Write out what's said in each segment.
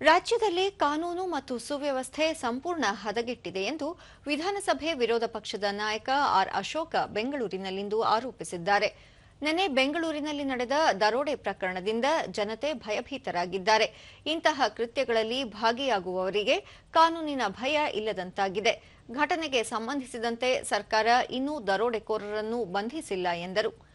ರಾಜ್ಯದಲ್ಲಿ ಕಾನೂನು ಮತ್ತು ಸುವ್ಯವಸ್ಥೆ ಸಂಪೂರ್ಣ ಹದಗೆಟ್ಟಿದೆ ಎಂದು ವಿಧಾನಸಭೆ ವಿರೋಧ ಪಕ್ಷದ ನಾಯಕ ಆರ್ ಅಶೋಕ ಬೆಂಗಳೂರಿನಲ್ಲಿಂದು ಆರೋಪಿಸಿದ್ದಾರೆ. ನಿನ್ನೆ ಬೆಂಗಳೂರಿನಲ್ಲಿ ನಡೆದ ದರೋಡೆ ಪ್ರಕರಣದಿಂದ ಜನತೆ ಭಯಭೀತರಾಗಿದ್ದಾರೆ. ಇಂತಹ ಕೃತ್ಯಗಳಲ್ಲಿ ಭಾಗಿಯಾಗುವವರಿಗೆ ಕಾನೂನಿನ ಭಯ ಇಲ್ಲದಂತಾಗಿದೆ. ಘಟನೆಗೆ ಸಂಬಂಧಿಸಿದಂತೆ ಸರ್ಕಾರ ಇನ್ನೂ ದರೋಡೆಕೋರರನ್ನು ಬಂಧಿಸಿಲ್ಲ ಎಂದರು.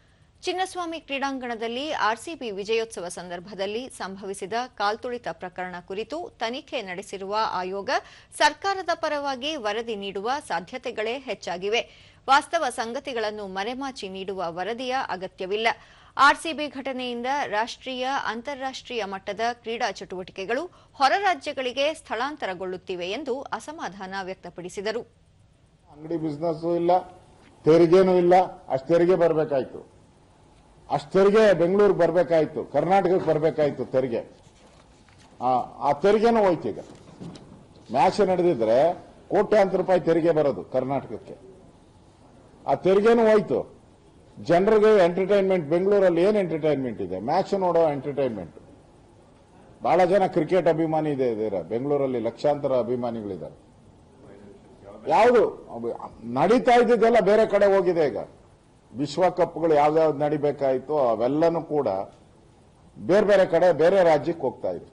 ಚಿನ್ನಸ್ವಾಮಿ ಕ್ರೀಡಾಂಗಣದಲ್ಲಿ ಆರ್ಸಿಬಿ ವಿಜಯೋತ್ಸವ ಸಂದರ್ಭದಲ್ಲಿ ಸಂಭವಿಸಿದ ಕಾಲ್ತುಳಿತ ಪ್ರಕರಣ ಕುರಿತು ತನಿಖೆ ನಡೆಸಿರುವ ಆಯೋಗ ಸರ್ಕಾರದ ಪರವಾಗಿ ವರದಿ ನೀಡುವ ಸಾಧ್ಯತೆಗಳೇ ಹೆಚ್ಚಾಗಿವೆ. ವಾಸ್ತವ ಸಂಗತಿಗಳನ್ನು ಮರೆಮಾಚಿ ನೀಡುವ ವರದಿಯ ಅಗತ್ಯವಿಲ್ಲ. ಆರ್ಸಿಬಿ ಘಟನೆಯಿಂದ ರಾಷ್ಟ್ರೀಯ, ಅಂತಾರಾಷ್ಟ್ರೀಯ ಮಟ್ಟದ ಕ್ರೀಡಾ ಚಟುವಟಿಕೆಗಳು ಹೊರ ರಾಜ್ಯಗಳಿಗೆ ಸ್ಥಳಾಂತರಗೊಳ್ಳುತ್ತಿವೆ ಎಂದು ಅಸಮಾಧಾನ ವ್ಯಕ್ತಪಡಿಸಿದರು. ಅಂಗಡಿ ಬಿಸ್ನೆಸ್ ಇಲ್ಲ, ತೆರಿಗೆನೂ ಇಲ್ಲ, ಅಷ್ಟು ತೆರಿಗೆ ಬರಬೇಕಾಯ್ತು. ಅಷ್ಟು ತೆರಿಗೆ ಬೆಂಗಳೂರಿಗೆ ಬರಬೇಕಾಯ್ತು, ಕರ್ನಾಟಕಕ್ಕೆ ಬರಬೇಕಾಯ್ತು ತೆರಿಗೆ. ಆ- ತೆರಿಗೆನೂ ಹೋಯ್ತು ಈಗ. ಮ್ಯಾಚ್ ನಡೆದಿದ್ರೆ ಕೋಟ್ಯಾಂತರ ರೂಪಾಯಿ ತೆರಿಗೆ ಬರೋದು ಕರ್ನಾಟಕಕ್ಕೆ. ಆ ತೆರಿಗೆನೂ ಹೋಯ್ತು. ಜನರಿಗೆ ಎಂಟರ್ಟೈನ್ಮೆಂಟ್, ಬೆಂಗಳೂರಲ್ಲಿ ಏನು ಎಂಟರ್ಟೈನ್ಮೆಂಟ್ ಇದೆ? ಮ್ಯಾಚ್ ನೋಡೋ ಎಂಟರ್ಟೈನ್ಮೆಂಟ್. ಬಹಳ ಜನ ಕ್ರಿಕೆಟ್ ಅಭಿಮಾನಿ ಇದೆ ಇದರ ಬೆಂಗಳೂರಲ್ಲಿ ಲಕ್ಷಾಂತರ ಅಭಿಮಾನಿಗಳಿದ್ದಾರೆ. ಯಾವುದು? ನಡೀತಾ ಇದ್ದಿದ್ದೆಲ್ಲ ಬೇರೆ ಕಡೆ ಹೋಗಿದೆ ಈಗ. ವಿಶ್ವಕಪ್ಗಳು ಯಾವ್ದಾವ್ದು ನಡಿಬೇಕಾಯ್ತು ಅವೆಲ್ಲನೂ ಕೂಡ ಬೇರೆ ಬೇರೆ ಕಡೆ ಬೇರೆ ರಾಜ್ಯಕ್ಕೆ ಹೋಗ್ತಾ ಇದೆ